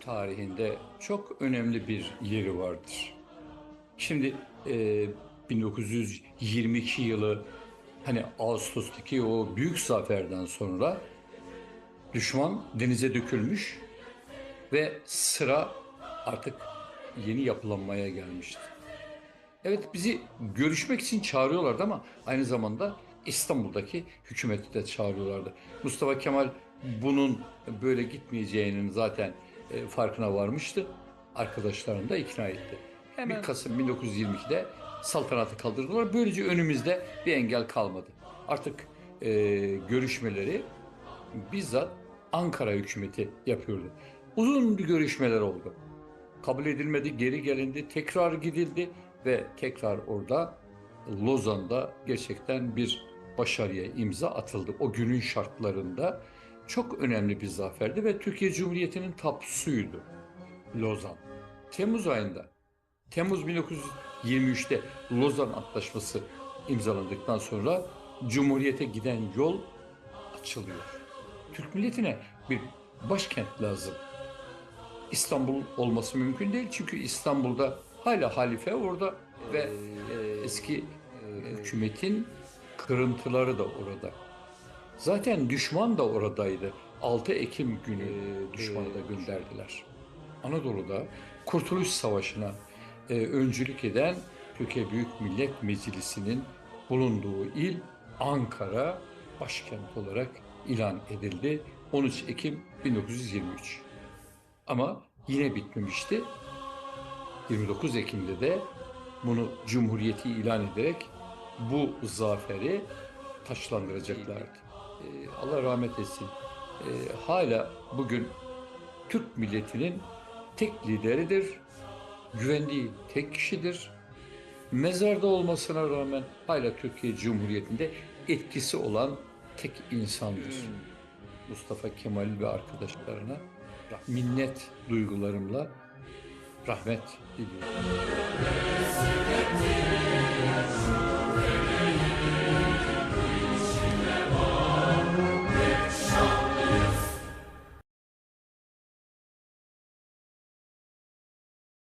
tarihinde çok önemli bir yeri vardır. Şimdi e, 1922 yılı hani Ağustos'taki o büyük zaferden sonra düşman denize dökülmüş ve sıra artık yeni yapılanmaya gelmişti. Evet bizi görüşmek için çağırıyorlardı ama aynı zamanda İstanbul'daki hükümeti de çağırıyorlardı. Mustafa Kemal bunun böyle gitmeyeceğinin zaten e, farkına varmıştı. Arkadaşlarını da ikna etti. 1 Kasım 1922'de saltanatı kaldırdılar. Böylece önümüzde bir engel kalmadı. Artık e, görüşmeleri bizzat Ankara hükümeti yapıyordu. Uzun bir görüşmeler oldu kabul edilmedi, geri gelindi, tekrar gidildi ve tekrar orada Lozan'da gerçekten bir başarıya imza atıldı. O günün şartlarında çok önemli bir zaferdi ve Türkiye Cumhuriyeti'nin tapusuydu Lozan. Temmuz ayında, Temmuz 1923'te Lozan Antlaşması imzalandıktan sonra Cumhuriyete giden yol açılıyor. Türk milletine bir başkent lazım. İstanbul olması mümkün değil. Çünkü İstanbul'da hala halife orada ve e, eski e, hükümetin kırıntıları da orada. Zaten düşman da oradaydı. 6 Ekim günü düşmanı da gönderdiler. Anadolu'da Kurtuluş Savaşı'na e, öncülük eden Türkiye Büyük Millet Meclisi'nin bulunduğu il Ankara başkent olarak ilan edildi. 13 Ekim 1923. Ama yine bitmemişti. 29 Ekim'de de bunu Cumhuriyeti ilan ederek bu zaferi taşlandıracaklardı. Ee, Allah rahmet etsin. Ee, hala bugün Türk milletinin tek lideridir. Güvendiği tek kişidir. Mezarda olmasına rağmen hala Türkiye Cumhuriyeti'nde etkisi olan tek insandır. Mustafa Kemal ve arkadaşlarına minnet duygularımla rahmet diliyorum.